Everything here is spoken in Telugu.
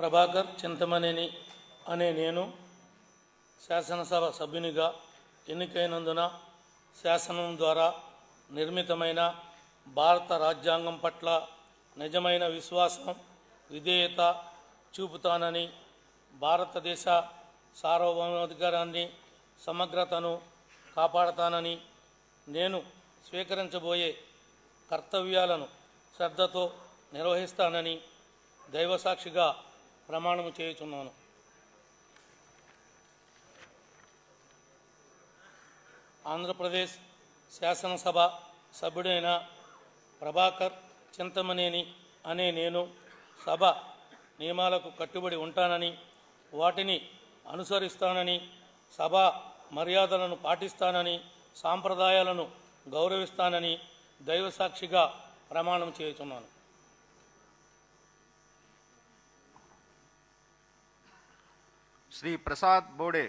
ప్రభాకర్ చింతమనేని అనే నేను శాసనసభ సభ్యునిగా ఎన్నికైనందున శాసనం ద్వారా నిర్మితమైన భారత రాజ్యాంగం పట్ల నిజమైన విశ్వాసం విధేయత చూపుతానని భారతదేశ సార్వభౌమాధికారాన్ని సమగ్రతను కాపాడతానని నేను స్వీకరించబోయే కర్తవ్యాలను శ్రద్ధతో నిర్వహిస్తానని దైవసాక్షిగా ప్రమాణము చేయుచున్నాను. ఆంధ్రప్రదేశ్ శాసనసభ సభ్యుడైన ప్రభాకర్ చింతమనేని అనే నేను సభ నియమాలకు కట్టుబడి ఉంటానని వాటిని అనుసరిస్తానని సభ మర్యాదలను పాటిస్తానని సాంప్రదాయాలను గౌరవిస్తానని దైవసాక్షిగా ప్రమాణం చేయుచున్నాను. श्री प्रसाद बोड़े